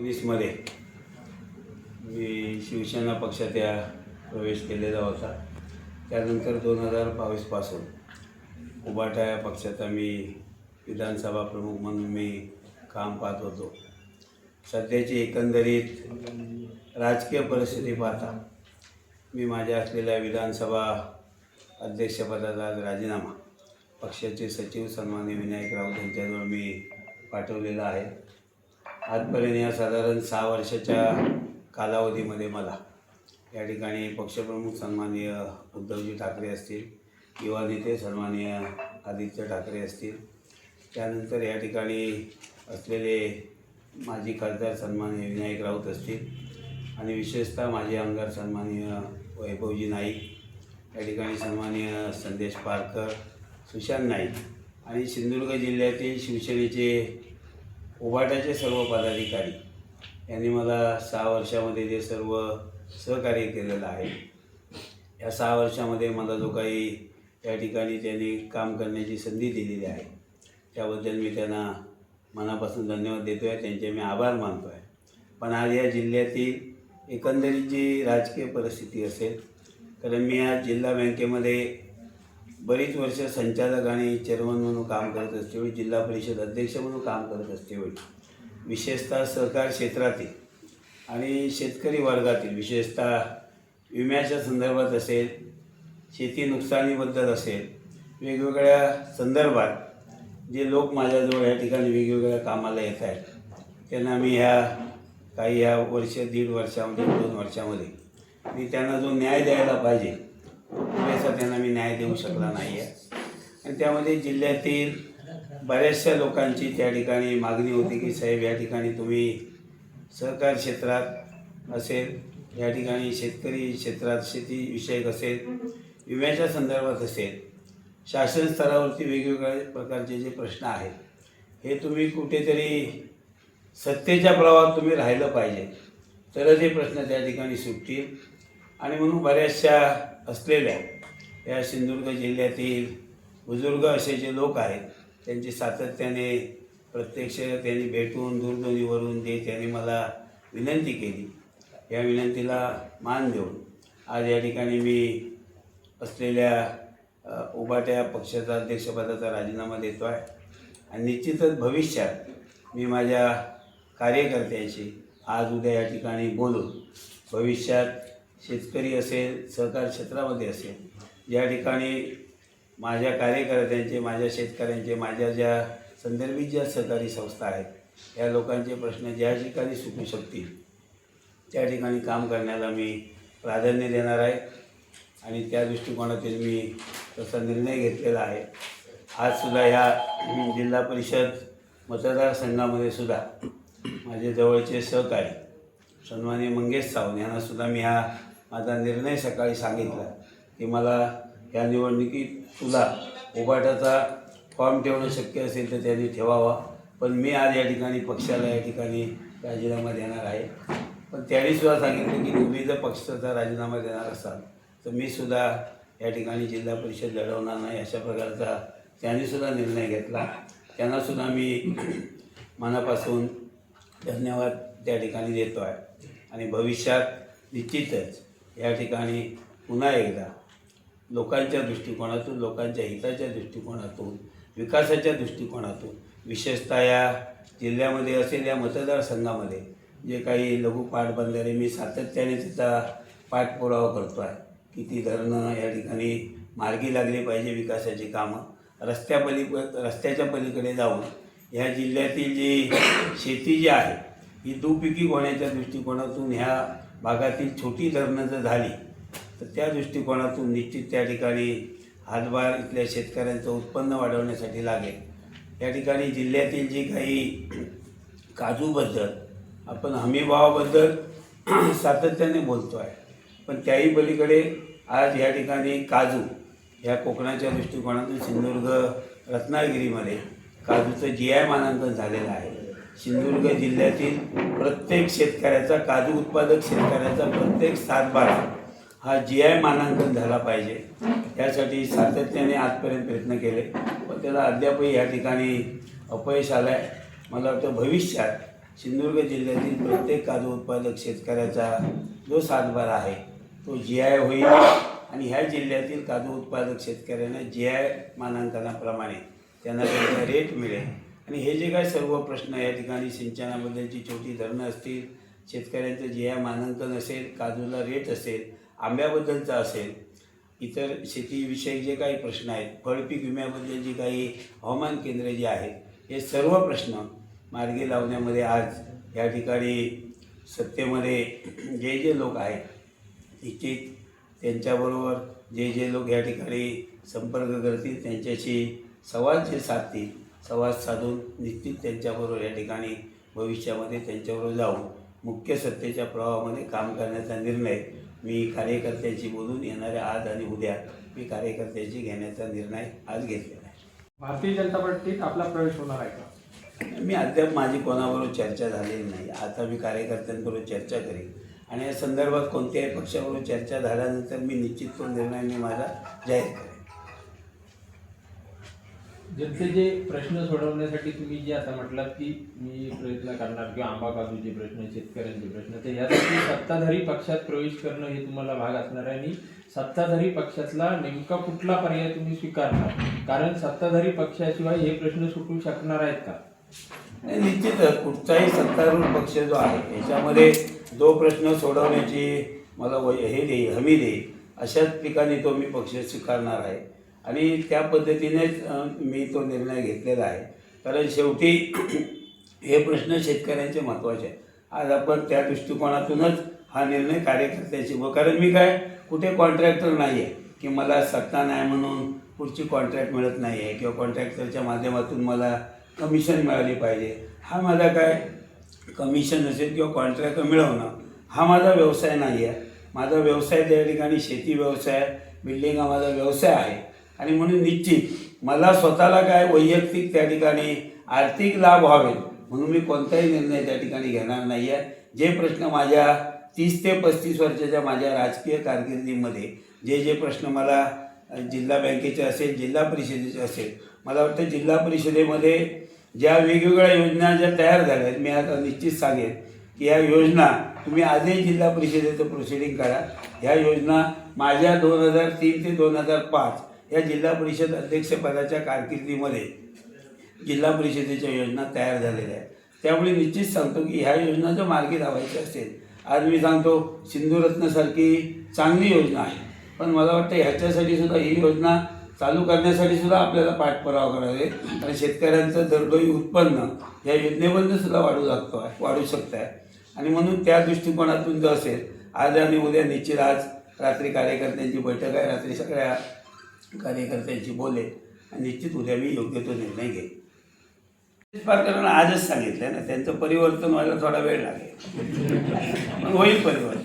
एकोणीसमध्ये मी शिवसेना पक्षात या प्रवेश केलेला होता. त्यानंतर दोन हजार बावीसपासून उबाटा या पक्षाचा मी विधानसभा प्रमुख म्हणून मी काम पाहत होतो. सध्याची एकंदरीत राजकीय परिस्थिती पाहता मी माझ्या असलेल्या विधानसभा अध्यक्षपदाचा आज राजीनामा. पक्षाचे सचिव सन्मान्य विनायक राऊत यांच्याजवळ मी पाठवलेला आहे. आजपर्यंत या साधारण सहा वर्षाच्या कालावधीमध्ये मला या ठिकाणी पक्षप्रमुख सन्माननीय उद्धवजी ठाकरे असतील युवा नेते सन्माननीय आदित्य ठाकरे असतील. त्यानंतर या ठिकाणी असलेले माजी खासदार सन्माननीय विनायक राऊत असतील आणि विशेषतः माजी आमदार सन्माननीय वैभवजी नाईक या ठिकाणी सन्माननीय संदेश पारकर सुशांत नाईक आणि सिंधुदुर्ग जिल्ह्यातील शिवसेनेचे उबाटाचे सर्व पदाधिकारी यांनी मला सहा वर्षामध्ये जे सर्व सहकार्य केलेलं आहे या सहा वर्षामध्ये मला जो काही त्या ठिकाणी त्यांनी काम करण्याची संधी दिलेली आहे त्याबद्दल मी त्यांना मनापासून धन्यवाद देतो आहे त्यांचे मी आभार मानतो आहे पण आज या जिल्ह्यातील एकंदरीत जी राजकीय परिस्थिती असेल कारण मी आज जिल्हा बँकेमध्ये बरीच वर्ष संचालक आणि चेअरमन म्हणून काम करत असतेवेळी जिल्हा परिषद अध्यक्ष म्हणून काम करत असतेवेळी विशेषतः सहकार क्षेत्रातील आणि शेतकरी वर्गातील विशेषतः विम्याच्या संदर्भात असेल शेती नुकसानीबद्दल असेल वेगवेगळ्या संदर्भात जे लोक माझ्याजवळ या ठिकाणी वेगवेगळ्या कामाला येत आहेत त्यांना मी ह्या काही ह्या वर्ष दीड वर्षामध्ये दोन वर्षामध्ये मी त्यांना जो न्याय द्यायला पाहिजे पुरेसा त्यांना मी न्याय देऊ शकला नाही आहे आणि त्यामध्ये जिल्ह्यातील बऱ्याचशा लोकांची त्या ठिकाणी मागणी होती की साहेब या ठिकाणी तुम्ही सहकार क्षेत्रात असेल या ठिकाणी शेतकरी क्षेत्रात शेतीविषयक असेल विम्याच्या संदर्भात असेल शासन स्तरावरती वेगवेगळ्या प्रकारचे जे प्रश्न आहेत हे तुम्ही कुठेतरी सत्तेच्या प्रवाहात तुम्ही राहिलं पाहिजे. तरच हे प्रश्न त्या ठिकाणी सुटतील. आणि म्हणून बऱ्याचशा असलेल्या या सिंधुदुर्ग जिल्ह्यातील बुजुर्ग असे जे लोक आहेत त्यांची सातत्याने प्रत्यक्ष त्यांनी भेटून दूरध्वनीवरून जे त्यांनी मला विनंती केली. या विनंतीला मान देऊन आज या ठिकाणी मी असलेल्या उबाट्या उभाट्या पक्षाचा अध्यक्षपदाचा राजीनामा देतो आहे आणि निश्चितच भविष्यात मी माझ्या कार्यकर्त्यांशी आज उद्या या ठिकाणी बोलून भविष्यात शेतकरी असेल सहकार क्षेत्रामध्ये असेल ज्या ठिकाणी माझ्या कार्यकर्त्यांचे माझ्या शेतकऱ्यांचे माझ्या ज्या संदर्भित ज्या सहकारी संस्था आहेत या लोकांचे प्रश्न ज्या ठिकाणी सुटू शकतील त्या ठिकाणी काम करण्याला मी प्राधान्य देणार आहे. आणि त्या दृष्टिकोनातून मी तसा निर्णय घेतलेला आहे. आजसुद्धा ह्या जिल्हा परिषद मतदारसंघामध्ये सुद्धा माझे जवळचे सहकारी सन्माननीय मंगेश सावंत यांनासुद्धा मी हा माझा निर्णय सकाळी सांगितला. की मला या निवडणुकीत तुला उभाटाचा फॉर्म ठेवणं शक्य असेल तर त्यांनी ठेवावा. पण मी आज या ठिकाणी पक्षाला या ठिकाणी राजीनामा देणार आहे. पण त्यांनी सुद्धा सांगितलं की तुम्ही जर पक्षाचा राजीनामा देणार असाल तर मी सुद्धा या ठिकाणी जिल्हा परिषद लढवणार नाही अशा प्रकारचा त्यांनी सुद्धा निर्णय घेतला. त्यांनासुद्धा मी मनापासून धन्यवाद त्या ठिकाणी देतो आहे आणि भविष्यात निश्चितच या ठिकाणी पुन्हा एकदा लोकांच्या दृष्टिकोनातून लोकांच्या हिताच्या दृष्टिकोनातून विकासाच्या दृष्टिकोनातून विशेषतः या जिल्ह्यामध्ये असेल या मतदारसंघामध्ये जे काही लघु पाटबंधारे मी सातत्याने त्याचा पाठपुरावा करतो आहे किती धरणं या ठिकाणी मार्गी लागली पाहिजे विकासाची कामं. रस्त्यापली रस्त्याच्या पलीकडे जाऊन ह्या जिल्ह्यातील जी शेती जी आहे ही दुपिकी होण्याच्या दृष्टिकोनातून ह्या भागातील छोटी धरणं जर झाली तर त्या दृष्टिकोनातून निश्चित त्या ठिकाणी हातभार इथल्या शेतकऱ्यांचं उत्पन्न वाढवण्यासाठी लागेल. या ठिकाणी जिल्ह्यातील जी काही काजूबद्दल आपण हमीभावाबद्दल सातत्याने बोलतो आहे. पण त्याही पलीकडे आज या ठिकाणी काजू ह्या कोकणाच्या दृष्टिकोनातून सिंधुदुर्ग रत्नागिरीमध्ये काजूचं जी आय मानांकन झालेलं आहे. सिंधुदुर्ग जिल्ह्यातील प्रत्येक शेतकऱ्याचा काजू उत्पादक शेतकऱ्याचा प्रत्येक सातबारा हा जी आय मानांकन झाला पाहिजे. यासाठी सातत्याने आजपर्यंत प्रयत्न केले. पण त्याला अद्यापही या ठिकाणी अपयश आलं आहे मला वाटतं भविष्यात सिंधुदुर्ग जिल्ह्यातील प्रत्येक काजू उत्पादक शेतकऱ्याचा जो सातबार आहे तो जी आय होईल. आणि ह्या जिल्ह्यातील काजू उत्पादक शेतकऱ्यांना जी आय मानांकनाप्रमाणे त्यांना त्यांचा रेट मिळेल. आणि हे जे काय सर्व प्रश्न या ठिकाणी सिंचनाबद्दलची छोटी धरणं असतील शेतकऱ्यांचं जी आय मानांकन असेल काजूला रेट असेल आंब्याबद्दलचा असेल इतर शेतीविषयक जे काही प्रश्न आहेत फळपीक विम्याबद्दल जी काही हवामान केंद्र जे आहेत हे सर्व प्रश्न मार्गी लावण्यामध्ये आज या ठिकाणी सत्तेमध्ये जे जे लोक आहेत निश्चित त्यांच्याबरोबर जे जे लोक या ठिकाणी संपर्क करतील त्यांच्याशी संवाद जे साधतील संवाद साधून निश्चित त्यांच्याबरोबर या ठिकाणी भविष्यामध्ये त्यांच्याबरोबर जाऊन मुख्य सत्तेच्या प्रवाहामध्ये काम करण्याचा निर्णय मी कार्यकर्त्यांशी बोलून येणाऱ्या आज आणि उद्या मी कार्यकर्त्यांशी घेण्याचा निर्णय आज घेतलेला आहे. भारतीय जनता पार्टीत आपला प्रवेश होणार आहे का? मी अद्याप माझी कोणाबरोबर चर्चा झालेली नाही. आता मी कार्यकर्त्यांबरोबर चर्चा करेन. आणि या संदर्भात कोणत्याही पक्षाबरोबर चर्चा झाल्यानंतर मी निश्चित तो निर्णय मी माझा जाहीर करेन. ज्यांचे जे प्रश्न सोडवण्यासाठी तुम्ही जे आता म्हटलात की मी प्रयत्न करणार किंवा आंबा काजूचे प्रश्न शेतकऱ्यांचे प्रश्न तर यासाठी सत्ताधारी पक्षात प्रवेश करणं हे तुम्हाला भाग असणार आहे. आणि सत्ताधारी पक्षातला नेमका कुठला पर्याय तुम्ही स्वीकारणार? कारण सत्ताधारी पक्षाशिवाय हे प्रश्न सुटू शकणार आहेत का? आणि निश्चितच. कुठचाही सत्तारूढ पक्ष जो आहे याच्यामध्ये जो प्रश्न सोडवण्याची मला वय हे देईल हमी देईल अशाच ठिकाणी तो मी पक्ष स्वीकारणार आहे. आणि त्या पद्धतीनेच मी तो निर्णय घेतलेला आहे. कारण शेवटी हे प्रश्न शेतकऱ्यांचे महत्त्वाचे आहे आज आपण त्या दृष्टिकोनातूनच हा निर्णय कार्यकर्त्याची व कारण मी काय कुठे कॉन्ट्रॅक्टर नाही आहे की मला सत्ता नाही म्हणून पुढची कॉन्ट्रॅक्ट मिळत नाही आहे किंवा कॉन्ट्रॅक्टरच्या माध्यमातून मला कमिशन मिळाली पाहिजे. हा माझा काय कमिशन असेल किंवा कॉन्ट्रॅक्ट मिळवणं हा माझा व्यवसाय नाही आहे माझा व्यवसाय त्या ठिकाणी शेती व्यवसाय बिल्डिंग हा माझा व्यवसाय आहे. आणि म्हणून निश्चित मला स्वतःला काय वैयक्तिक त्या ठिकाणी आर्थिक लाभ व्हावेल म्हणून मी कोणताही निर्णय त्या ठिकाणी घेणार नाही आहे. जे प्रश्न माझ्या तीस ते पस्तीस वर्षाच्या माझ्या राजकीय कारकिर्दीमध्ये जे जे प्रश्न मला जिल्हा बँकेचे असेल जिल्हा परिषदेचे असेल मला वाटतं जिल्हा परिषदेमध्ये ज्या वेगवेगळ्या योजना ज्या तयार झाल्या आहेत मी आता निश्चित सांगेन की या योजना तुम्ही आजही जिल्हा परिषदेचं प्रोसिडिंग करा. ह्या योजना माझ्या दोन हजार तीन ते दोन हजार पाच या जिल्हा परिषद अध्यक्षपदाच्या कारकिर्दीमध्ये जिल्हा परिषदेच्या योजना तयार झालेल्या आहेत. त्यामुळे निश्चित सांगतो की ह्या योजना जर मार्गी लावायच्या असेल. आज मी सांगतो सिंधुरत्नसारखी चांगली योजना आहे. पण मला वाटतं ह्याच्यासाठी सुद्धा ही योजना चालू करण्यासाठी सुद्धा आपल्याला पाठपुरावा करावा लागेल. आणि शेतकऱ्यांचं दरडोई उत्पन्न या योजनेमधून सुद्धा वाढू लागतो आहे वाढू शकत आहे. आणि म्हणून त्या दृष्टिकोनातून जर असेल आज आणि उद्या निश्चित आज रात्री कार्यकर्त्यांची बैठक आहे रात्री सगळ्या कार्यकर्त्यांशी बोले आणि निश्चित उद्या मी योग्य तो निर्णय घेईन. पाटकरांना आजच सांगितलं ना त्यांचं परिवर्तन व्हायला थोडा वेळ लागेल. होईल परिवर्तन.